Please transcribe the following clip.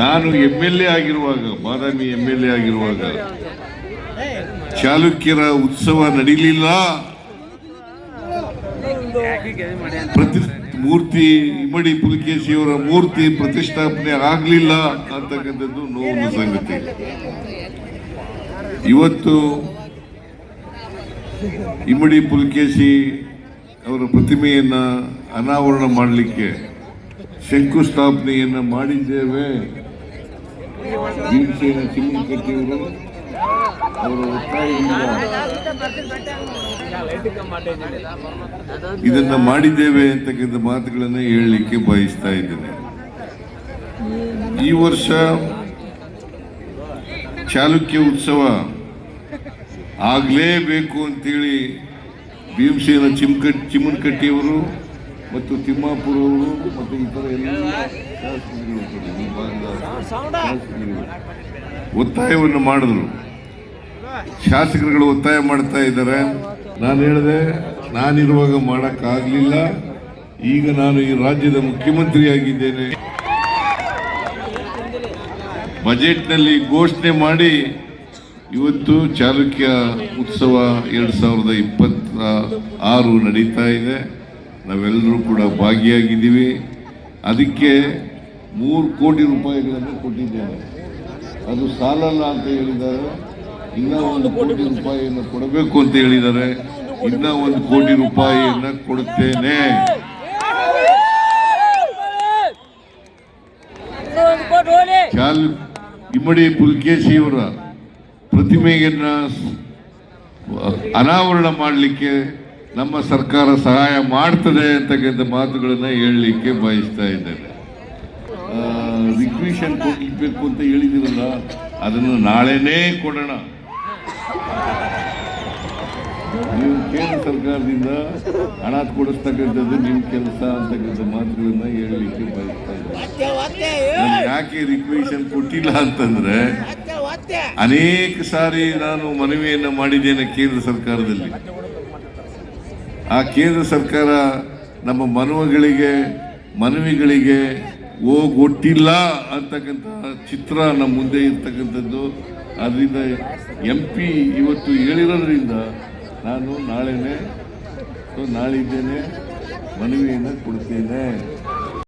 ನಾನು M L A ಆಗಿರುವಾಗ ಬಾದಾಮಿ M L A ಆಗಿರುವಾಗ, ಚಾಲುಕ್ಯರ ಉತ್ಸವ ನಡೀಲಿಲ್ಲ. ಪ್ರತಿ ಮೂರ್ತಿ, ಇಮ್ಮಡಿ ಪುಲಿಕೇಶಿಯವರ ಮೂರ್ತಿ ಪ್ರತಿಷ್ಠಾಪನೆ ಆಗಲಿಲ್ಲ ಅಂತಕ್ಕಂಥದ್ದು ನೋವಿನ ಸಂಗತಿ. ಇವತ್ತು ಇಮ್ಮಡಿ ಪುಲಿಕೇಶಿ ಅವರ ಪ್ರತಿಮೆಯನ್ನು ಅನಾವರಣ ಮಾಡಲಿಕ್ಕೆ ಶಂಕುಸ್ಥಾಪನೆಯನ್ನು ಮಾಡಿದ್ದೇವೆ. ಭೀಮಸೇನ ಚಿಮ್ಮನಕಟ್ಟಿಯವರು ಅವರು ಒತ್ತಾಯದಿಂದ ಇದನ್ನ ಮಾಡಿದ್ದೇವೆ ಅಂತಕ್ಕಂಥ ಮಾತುಗಳನ್ನು ಹೇಳಲಿಕ್ಕೆ ಬಯಸ್ತಾ ಇದ್ದೇನೆ. ಈ ವರ್ಷ ಚಾಲುಕ್ಯ ಉತ್ಸವ ಆಗಲೇಬೇಕು ಅಂತೇಳಿ ಭೀಮಸೇನ ಚಿಮ್ಕಟ್ ಚಿಮ್ಮನಕಟ್ಟಿಯವರು ಮತ್ತು ತಿಮ್ಮಾಪುರವರು ಮತ್ತು ಇತರ ಒತ್ತಾಯವನ್ನು ಮಾಡಿದ್ರು. ಶಾಸಕರುಗಳು ಒತ್ತಾಯ ಮಾಡ್ತಾ ಇದ್ದಾರೆ. ನಾನು ಹೇಳಿದೆ, ನಾನಿರುವಾಗ ಮಾಡೋಕ್ಕಾಗಲಿಲ್ಲ. ಈಗ ನಾನು ಈ ರಾಜ್ಯದ ಮುಖ್ಯಮಂತ್ರಿಯಾಗಿದ್ದೇನೆ. ಬಜೆಟ್ನಲ್ಲಿ ಘೋಷಣೆ ಮಾಡಿ, ಇವತ್ತು ಚಾಲುಕ್ಯ ಉತ್ಸವ ಎರಡು ಸಾವಿರದ ಇಪ್ಪತ್ತ ಆರು ನಡೀತಾ ಇದೆ. ನಾವೆಲ್ಲರೂ ಕೂಡ ಭಾಗಿಯಾಗಿದ್ದೀವಿ. ಅದಕ್ಕೆ ಮೂರು ಕೋಟಿ ರೂಪಾಯಿಗಳನ್ನು ಕೊಟ್ಟಿದ್ದೇನೆ. ಅದು ಸಾಲಲ್ಲ ಅಂತ ಹೇಳಿದ್ದಾರೆ. ಇನ್ನೂ ಒಂದು ಕೋಟಿ ರೂಪಾಯಿಯನ್ನು ಕೊಡಬೇಕು ಅಂತ ಹೇಳಿದ್ದಾರೆ. ಇನ್ನೂ ಒಂದು ಕೋಟಿ ರೂಪಾಯಿಯನ್ನು ಕೊಡುತ್ತೇನೆ. ಖ್ಯಾಲ್ ಇಮ್ಮಡಿ ಪುಲ್ಕೇಶಿಯವರ ಪ್ರತಿಮೆಯನ್ನ ಅನಾವರಣ ಮಾಡಲಿಕ್ಕೆ ನಮ್ಮ ಸರ್ಕಾರ ಸಹಾಯ ಮಾಡ್ತದೆ ಅಂತಕ್ಕಂಥ ಮಾತುಗಳನ್ನು ಹೇಳಲಿಕ್ಕೆ ಬಯಸ್ತಾ ಇದ್ದೇನೆ. ರಿಕ್ವಿಷನ್ ಕೊಡಬೇಕು ಅಂತ ಹೇಳಿದಿರಲ್ಲ ಅದನ್ನು ನಾಳೆನೇ ಕೊಡೋಣ. ನೀವು ಕೇಂದ್ರ ಸರ್ಕಾರದಿಂದ ಹಣ ಕೊಡಿಸ್ತಕ್ಕಂಥದ್ದು ನಿಮ್ಮ ಕೆಲಸ ಅಂತಕ್ಕಂಥ ಮಾತುಗಳನ್ನು ಹೇಳಲಿಕ್ಕೆ ಬಯಸ್ತಾ ಇದ್ದೇನೆ. ಯಾಕೆ ರಿಕ್ವಿಷನ್ ಕೊಟ್ಟಿಲ್ಲ ಅಂತಂದ್ರೆ ಅನೇಕ ಸಾರಿ ನಾನು ಮನವಿಯನ್ನು ಮಾಡಿದ್ದೇನೆ ಕೇಂದ್ರ ಸರ್ಕಾರದಲ್ಲಿ. ಆ ಕೇಂದ್ರ ಸರ್ಕಾರ ನಮ್ಮ ಮನವಿಗಳಿಗೆ ಮನವಿಗಳಿಗೆ ಹೋಗೊಟ್ಟಿಲ್ಲ ಅಂತಕ್ಕಂಥ ಚಿತ್ರ ನಮ್ಮ ಮುಂದೆ ಇರ್ತಕ್ಕಂಥದ್ದು. ಅದರಿಂದ ಎಂ ಪಿ ಇವತ್ತು ಹೇಳಿರೋದ್ರಿಂದ ನಾನು ನಾಳೆನೇ, ನಾಳಿದ್ದೇನೆ ಮನವಿಯನ್ನು ಕೊಡ್ತೇನೆ